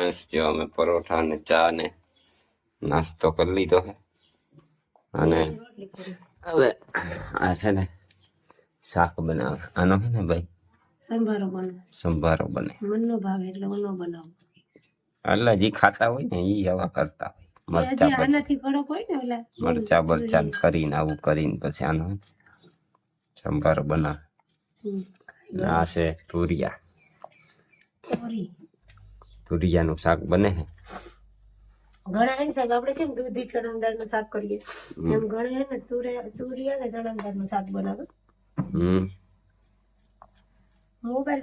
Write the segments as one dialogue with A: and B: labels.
A: બસ જો અમે પરોઠા ને ચા ને નાસ્તો કરી લીધો છે અને હવે આ છે ને શાક બનાવે આનો છે ને ભાઈ
B: સંભારો બને
A: સંભારો બને
B: મનનો ભાવે એટલે મનનો બનાવો
A: એટલે જે ખાતા હોય ને એ આવા કરતા હોય મરચા મરચા બરચા કરીને આવું કરીને પછી આનો સંભારો બનાવે. આ છે તુરિયા.
B: તોરી
A: તુરિયાનું શાક બને છે
B: ઘણા હે ને સાહેબ આપણે કેમ દૂધી ચણાદારનું શાક કરીએ? એમ ઘણા હે ને તુરે તુરિયા ને ચણાદારનું શાક બનાવે.
A: હમ.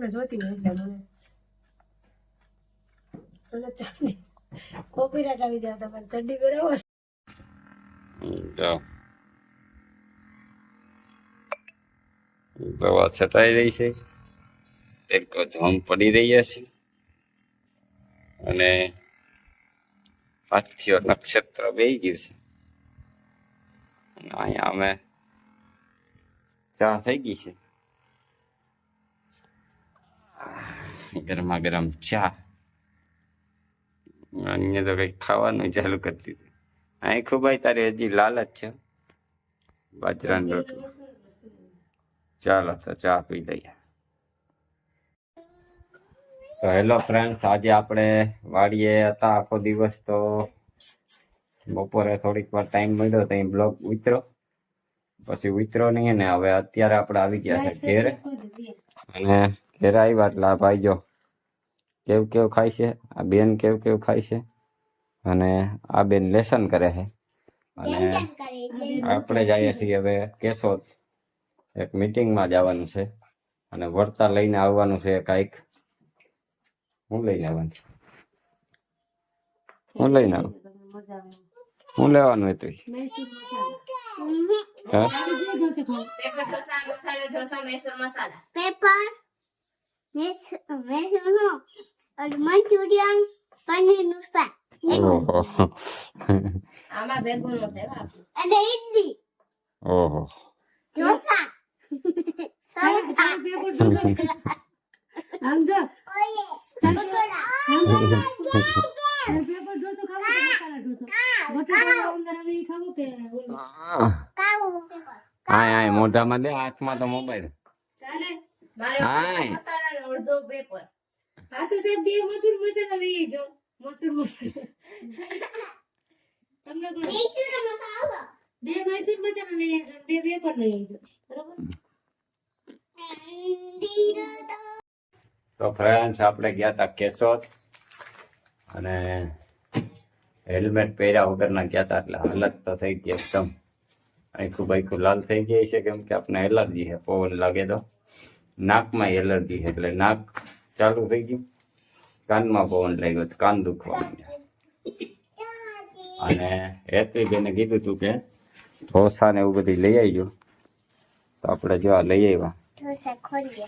B: જોતી હોય એટલે મને. અને ચટણી. આવી જાય તમે ચડ્ડી બરાબર
A: જો દવા છટાઈ રહી છે. એક ધોમ પડી રહ્યા છે અને પાથિયો નક્ષત્ર બે ગયું છે. અહીંયા અમે ચા થઈ ગઈ છે. ગરમા ગરમ ચા. અન્ય તો કંઈક ખાવાનું ચાલુ કરી દીધું. અહીં ખૂબ તારી હજી લાલચ છે. બાજરાની રોટલી. ચાલો તો ચા પી લઈએ. તો હેલો ફ્રેન્ડ્સ આજે આપણે વાડીએ હતા આખો દિવસ તો બપોરે થોડીક વાર ટાઈમ મળ્યો તો અહીં બ્લોગ ઉતરો પછી ઉતરો નહીં ને હવે અત્યારે આપણે આવી ગયા છે ઘેરે. અને ઘેરે આવ્યા એટલે આ ભાઈ જો કેવું કેવું ખાય છે આ બેન કેવું કેવું ખાય છે અને આ બેન લેસન કરે છે. અને આપણે જઈએ છીએ હવે કેશોદ. એક મીટિંગમાં જવાનું છે અને વર્તા લઈને આવવાનું છે કાંઈક હું લઈ આવવાનું છે. હું લઈ આવે. હું લેવાનું હતું
B: મૈસૂર મસાલા
A: હા
B: આજે જે જોશે ખાવ
C: પેપર ઢોસા મસાલા. ઢોસા મૈસૂર મસાલા
D: પેપર મેસ મેસનો અને મંચુરિયન પનીરનું શાક.
A: ઓહો.
C: આમાં ભેગું ન થાય
D: અને ઇડલી
A: ઓહો.
D: ઢોસા. સમોસા
B: જો પેપર
A: હાય હાય મોઢામાં દે હાથમાં તો મોબાઈલ.
B: ચાલે?
A: હાય.
C: મસાલા અડધો પેપર
B: હા તો સાહેબ બે મસૂર મસાલા લઈ જો મસૂર મસાલા તમને કોણ?
D: મૈસૂર મસાલો
B: બે મસૂર મસાલા લઈ આવજો, બે પેપર લઈ આવજો બરોબર?
A: તો ફ્રેન્ડ્સ, આપણે ગયા હતા કેશોદ અને હેલ્મેટ પહેર્યા વગરના ગયા હતા એટલે હાલત તો થઈ ગઈ એકદમ. આખું બાઈખું લાલ થઈ ગઈ છે કેમ કે આપણે એલર્જી છે, પવન લાગે તો. નાકમાં એલર્જી છે એટલે નાક ચાલુ થઈ ગયું. કાનમાં પવન લાગ્યો કાન દુખવા અને હેતવીબેને કીધું હતું કે ઢોસા ને એવું બધી લઈ આવ્યું તો આપણે જો લઈ આવ્યા
D: ખોલીએ.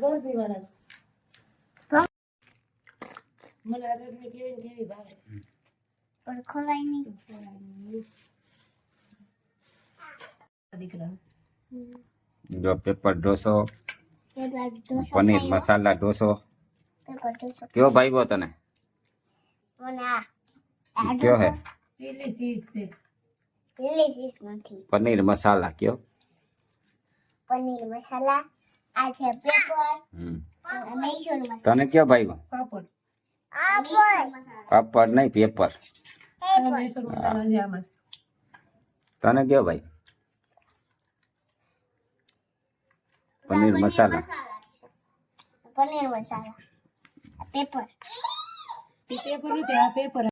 B: ભોંગાટ લાગે.
A: કેમ
B: ગોળથી વાળા. મને આ ચટણી કેવી ને કેવી ભાવે.
D: પણ ખવાય નહીં
B: દીકરા
A: જો પેપર ઢોસો
D: પેપર ઢોસો
A: પનીર
D: ખાયો.
A: મસાલા ઢોસો
D: પેપર ઢોસો
A: કયો ભાગ્યો તને
D: મને આ આ
A: કયો હે
D: ઢોસો
B: ચીલી ચીઝ છે
D: પેલી ચીઝ નથી
A: પનીર મસાલા કયો
D: પનીર મસાલા આ છે પેપર
A: તને કયો ભાઈ
B: પાપડ.
D: આ
A: પાપડ નહીં પેપર. તને કયો ભાઈ?
D: Paneer masala.
B: Paneer masala. Paper. Paper paper